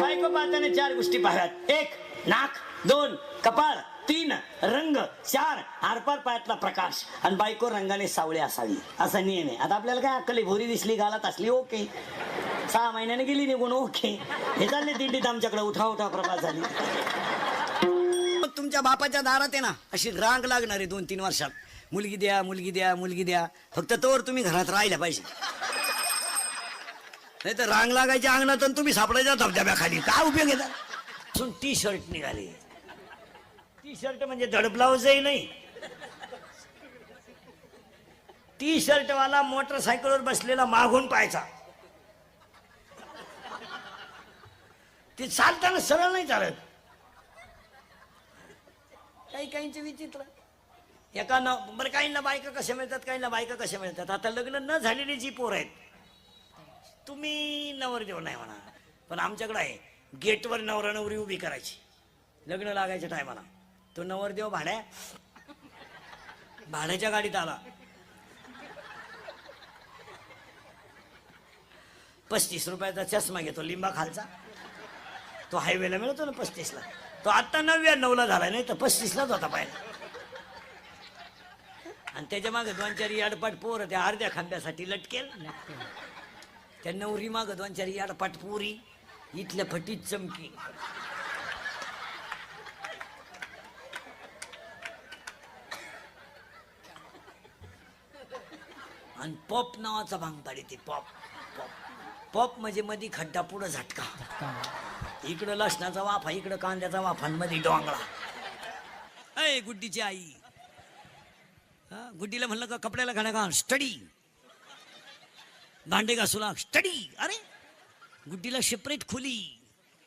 डोळ्याने चार गोष्टी पाहाव्यात एक नाक. दोन कपाळ. तीन रंग. चार आरपार पायातला प्रकाश. आणि बायको रंगाने सावळे असावी. असा नियम आहे. आता आपल्याला काय अक्कली भोरी दिसली गालात असली ओके. सहा महिन्याने गेली निघून ओके. हे चालले दिंडीत आमच्याकडे. उठा उठा प्रभात झाली. मग तुमच्या बापाच्या दारात आहे ना अशी रांग लागणार आहे दोन तीन वर्षात. मुलगी द्या मुलगी द्या मुलगी द्या. फक्त तोवर तुम्ही घरात राहिल्या पाहिजे. नाही तर रांग लागायच्या अंगणात आणि तुम्ही सापडायच्या धबधब्याखाली काय उपयोग येतात टी शर्ट निघाले. टी शर्ट म्हणजे धड ब्लाऊजही नाही. टी शर्ट वाला मोटरसायकलवर बसलेला मागून पाहायचा. ते चालताना सरळ नाही चालत. काही काहींचे विचित्र. एका न बरं काहींना बायका कशा मिळतात काहींना बायका कशा मिळतात? आता लग्न न झालेली जी पोर आहेत तुम्ही नवरदेव नाही म्हणा. पण आमच्याकडे आहे. गेटवर नवरा नवरी उभी करायची. लग्न लागायच्या टायमाला. तो नवरदेव भाड्या. भाड्याच्या गाडीत आला. पस्तीस रुपयाचा चष्मा घेतो लिंबा खालचा. तो हायवेला मिळतो ना पस्तीसला. तो आत्ता नव्याण्णवला झालाय नाही तर पस्तीसलाच होता पाहिजे आणि त्याच्यामागे दोन चार याडपाट पोर त्या अर्ध्या खांब्यासाठी लटकेल. त्या नवरी माग दोन चार याडपाट पोरी इथल्या फटीत चमकी. आणि पॉप नावाचा भांग पाडी ती पॉप पॉप. पॉप म्हणजे मधी खड्डा पुढं झटका. इकडं लसणाचा वाफा इकडं कांद्याचा वाफा मध्ये डोंगळा. अय गुड्डीची आई. हा, गुड्डीला म्हणलं का कपड्याला घाणा का स्टडी. भांडे घासू लाग स्टडी अरे. गुड्डीला सेपरेट खोली.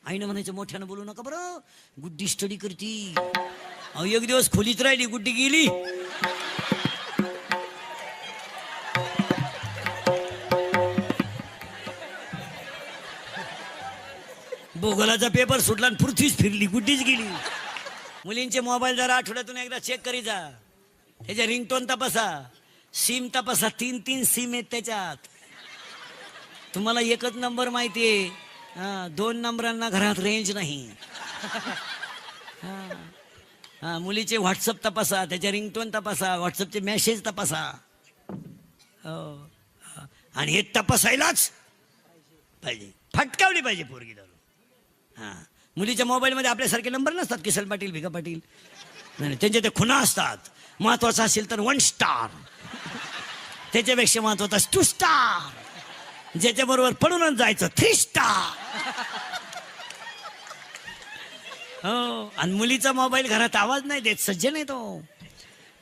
आईनं म्हणायचं मोठ्यानं बोलू नका बरं. गुड्डी स्टडी करती. अहो एक दिवस खोलीत राहिली गुड्डी गेली. भूगोलाचा पेपर सुटला आणि पृथ्वीच फिरली गुड्डीच गेली. मुलींचे मोबाईल जरा आठवड्यातून एकदा चेक करी जा. त्याच्या रिंगटोन तपासा. सिम तपासा तीन तीन सिम आहेत त्याच्यात. तुम्हाला एकच नंबर माहिती आहे दोन नंबरांना घरात रेंज नाही. हा. मुलीचे व्हॉट्सअप तपासा त्याच्या रिंगटोन तपासा व्हॉट्सअपचे मेसेज तपासा. हो आणि हे तपासायलाच पाहिजे. फटकावली पाहिजे पोरगी दारू. हा. मुलीच्या मोबाईलमध्ये आपल्यासारखे नंबर नसतात किसन पाटील भिका पाटील. नाही त्यांचे ते खुना असतात. महत्त्वाचा असेल तर वन स्टार त्याच्यापेक्षा महत्त्वाचा टू स्टार ज्याच्या बरोबर पडूनच जायचं. थ्रिष्टा! हो आणि मुलीचा मोबाईल घरात आवाज नाही देत सज्जन आहे तो.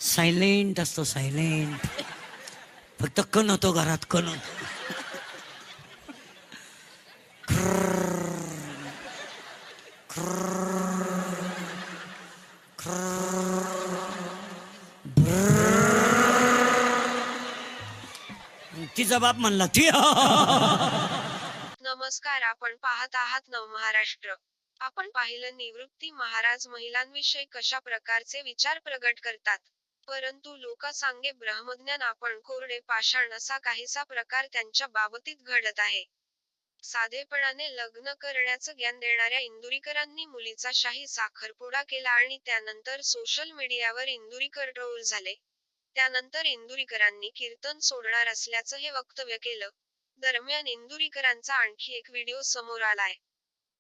सायलेंट असतो सायलेंट फक्त कण होतो घरात कण होतो. तिचा बाप म्हणला ती. नमस्कार आपण पाहत आहात नव महाराष्ट्र. आपण पाहिलं निवृत्ती महाराज महिलांविषयी कशा प्रकारचे विचार प्रगट करतात. परंतु लोक सांगे ब्रह्मज्ञान आपण कोरडे पाषाण असा काहीसा प्रकार त्यांच्या बाबतीत घडत आहे. साधेपणाने लग्न करण्याचं ज्ञान देणाऱ्या इंदुरीकरांनी मुलीचा शाही साखरपुडा केला आणि त्यानंतर सोशल मीडियावर इंदुरीकर ट्रोल झाले. त्यानंतर इंदुरीकरांनी कीर्तन सोडणार असल्याचं हे वक्तव्य केलं. दरम्यान इंदुरीकरांचा आणखी एक व्हिडिओ समोर आलाय.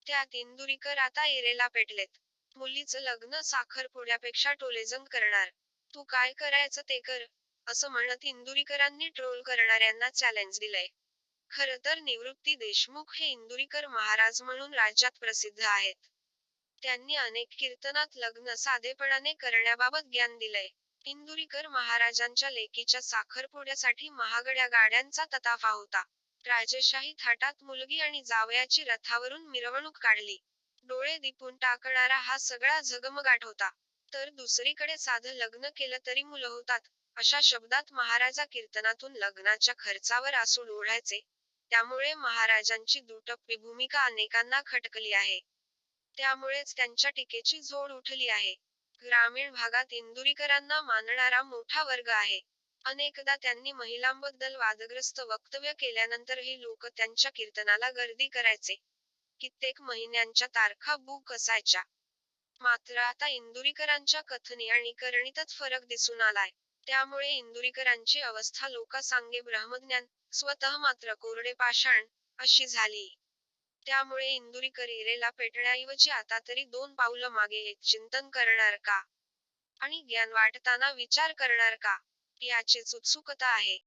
त्यात इंदुरीकर आता एरेला पेटलेत. मुलीचं लग्न साखरपुड्यापेक्षा टोलेजंग करणार. तू काय करायचं ते कर असं म्हणत इंदुरीकरांनी ट्रोल करणाऱ्यांना चॅलेंज दिलंय. खर तर निवृत्ती देशमुख हे इंदुरीकर महाराज म्हणून राज्यात प्रसिद्ध आहेत. त्यांनी अनेक कीर्तनात लग्न साधेपणाने करण्याबाबत ज्ञान दिलंय. इंदुरीकर महाराजांच्या लेकीच्या साखरपुड्यासाठी महागड्या गाड्यांचा तताफा होता. राजेशाही थाटात मुलगी आणि जावयाची रथावरून मिरवणूक काढली. डोळे दिपून टाकणारा हा सगळा झगमगाट होता. तर दुसरीकडे साधं लग्न केलं तरी मुलं होतात. अशा शब्दात महाराजा कीर्तनातून लग्नाच्या खर्चावर आसूड ओढायचे. त्यामुळे महाराजांची दुटप्पी भूमिका अनेकांना खटकली आहे. त्यामुळेच त्यांच्या टीकेची जोड उठली आहे. ग्रामीण भागात इंदुरीकरांना मानणारा मोठा वर्ग आहे. अनेकदा त्यांनी महिलांबद्दल वादग्रस्त वक्तव्य केल्यानंतरही लोक त्यांच्या कीर्तनाला गर्दी करायचे. कित्येक महिन्यांच्या तारखा बुक असायच्या मात्र आता इंदुरीकरांच्या कथनी आणि करणीतच फरक दिसून आलाय. त्यामुळे इंदुरीकरांची अवस्था लोकांसांगे ब्रह्मज्ञान स्वतः मात्र कोरडे पाषाण अशी झाली. त्यामुळे इंदुरीकर इरेला पेटण्याऐवजी आता तरी दोन पावलं मागे एक चिंतन करणार का? आणि ज्ञान वाटताना विचार करणार का? याचीच उत्सुकता आहे.